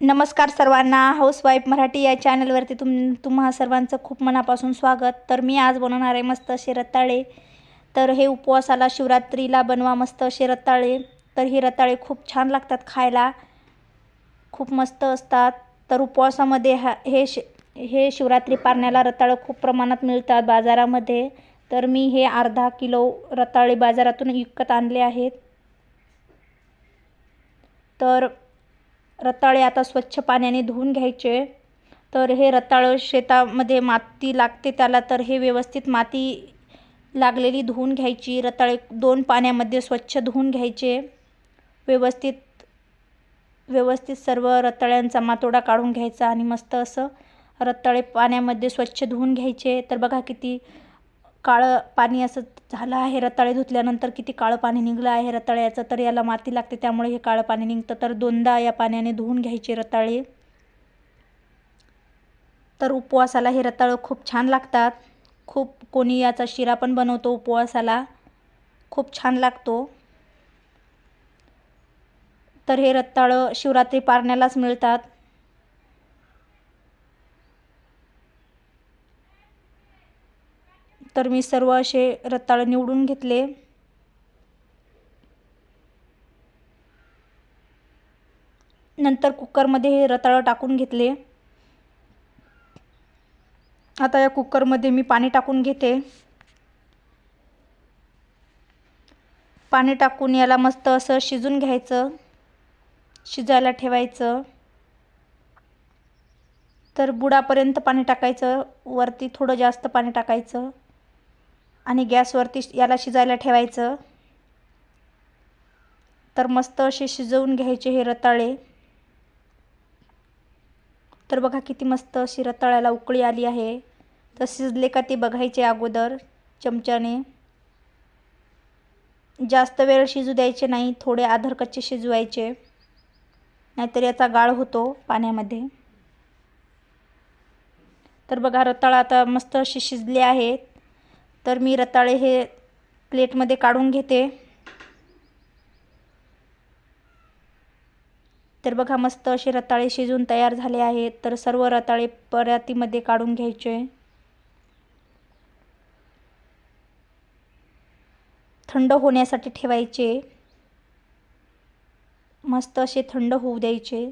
नमस्कार सर्वांना. हाऊसवाईफ मराठी या चॅनलवरती तुम तुम्हा सर्वांचं खूप मनापासून स्वागत. तर मी आज बनवणार आहे मस्त असे रताळे तर हे उपवासाला शिवरात्रीला बनवा मस्त असे रताळे तर हे रताळे खूप छान लागतात खायला. खूप मस्त असतात. तर उपवासामध्ये हा हे शि हे शिवरात्री पारण्याला रताळं खूप प्रमाणात मिळतात बाजारामध्ये. तर मी हे अर्धा किलो रताळे बाजारातून विकत आणले आहेत. तर रताळे आता स्वच्छ पाण्याने धुवून घ्यायचे. तर हे रताळं शेतामध्ये माती लागते त्याला तर हे व्यवस्थित माती लागलेली धुवून घ्यायची. रताळे दोन पाण्यामध्ये स्वच्छ धुवून घ्यायचे. व्यवस्थित व्यवस्थित सर्व रताळ्यांचा मातोडा काढून घ्यायचा आणि मस्त असं रताळे पाण्यामध्ये स्वच्छ धुवून घ्यायचे. तर बघा किती काळं पाणी असं झालं आहे रताळे धुतल्यानंतर किती काळं पाणी निघलं आहे रताळ्याचं? तर याला माती लागते त्यामुळे हे काळं पाणी निघतं. तर दोनदा या पाण्याने धुवून घ्यायचे रताळे. तर उपवासाला हे रताळं खूप छान लागतात. खूप कोणी याचा शिरा पण बनवतो उपवासाला. खूप छान लागतो. तर हे रताळं शिवरात्री पारण्यालाच मिळतात. तर मी सर्व असे रताळ निवडून घेतले. नंतर कुकरमध्ये हे रताळं टाकून घेतले. आता या कुकरमध्ये मी पाणी टाकून घेते. पाणी टाकून याला मस्त असं शिजून घ्यायचं. शिजायला ठेवायचं. तर बुडापर्यंत पाणी टाकायचं. वरती थोडं जास्त पाणी टाकायचं. आणि गॅसवरती याला शिजायला ठेवायचं. तर मस्त असे शिजवून घ्यायचे हे रताळे. तर बघा किती मस्त अशी रताळ्याला उकळी आली आहे. तर शिजले का ते बघायचे अगोदर चमच्याने. जास्त वेळ शिजू द्यायचे नाही थोडे आधरकच्चे शिजवायचे. नाहीतर याचा गाळ होतो पाण्यामध्ये. तर बघा रताळा आता मस्त असे शिजले आहेत. तर मी रताळे हे प्लेटमध्ये काढून घेते. तर बघा मस्त असे रताळे शिजून तयार झाले आहेत. तर सर्व रताळे परातीमध्ये काढून घ्यायचे. थंड होण्यासाठी ठेवायचे. मस्त असे थंड होऊ द्यायचे.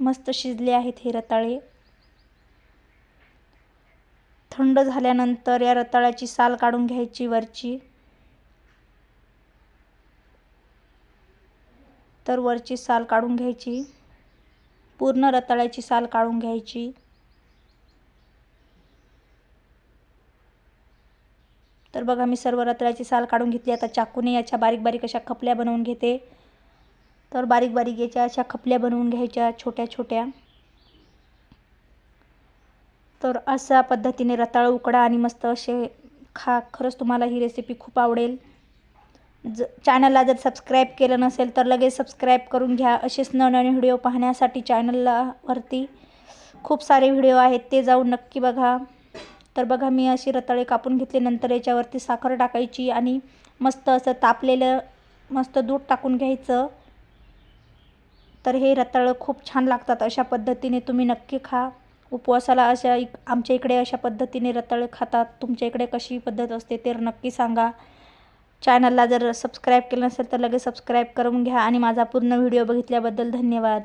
मस्त शिजले आहेत हे रताळे. थंड झाल्यानंतर या रताळ्याची साल काढून घ्यायची वरची. तर वरची साल काढून घ्यायची. पूर्ण रताळ्याची साल काढून घ्यायची. तर बघा मी सर्व रताळ्याची साल काढून घेतली. आता चाकूने याच्या बारीक बारीक अशा खपल्या बनवून घेते. तर बारीक बारीक याच्या अशा खपल्या बनवून घ्यायच्या छोट्या छोट्या. तर अशा पद्धतीने रताळ उकडा आणि मस्त असे खा खरंच तुम्हाला ही रेसिपी खूप आवडेल. ज चॅनलला जर सबस्क्राईब केलं नसेल तर लगेच सबस्क्राईब करून घ्या. असेच नवनवीन व्हिडिओ पाहण्यासाठी चॅनलला वरती खूप सारे व्हिडिओ आहेत ते जाऊन नक्की बघा. तर बघा मी अशी रताळे कापून घेतले. नंतर याच्यावरती साखर टाकायची आणि मस्त असं तापलेलं मस्त दूध टाकून घ्यायचं. तर हे रताळं खूप छान लागतात. अशा पद्धतीने तुम्ही नक्की खा. उपवासाला अशा इक आमच्या इकडे अशा पद्धतीने रताळे खातात. तुमच्या इकडे कशी पद्धत असते ते नक्की सांगा. चॅनलला जर सबस्क्राईब केलं नसेल तर लगेच सबस्क्राईब करून घ्या. आणि माझा पूर्ण व्हिडिओ बघितल्याबद्दल धन्यवाद.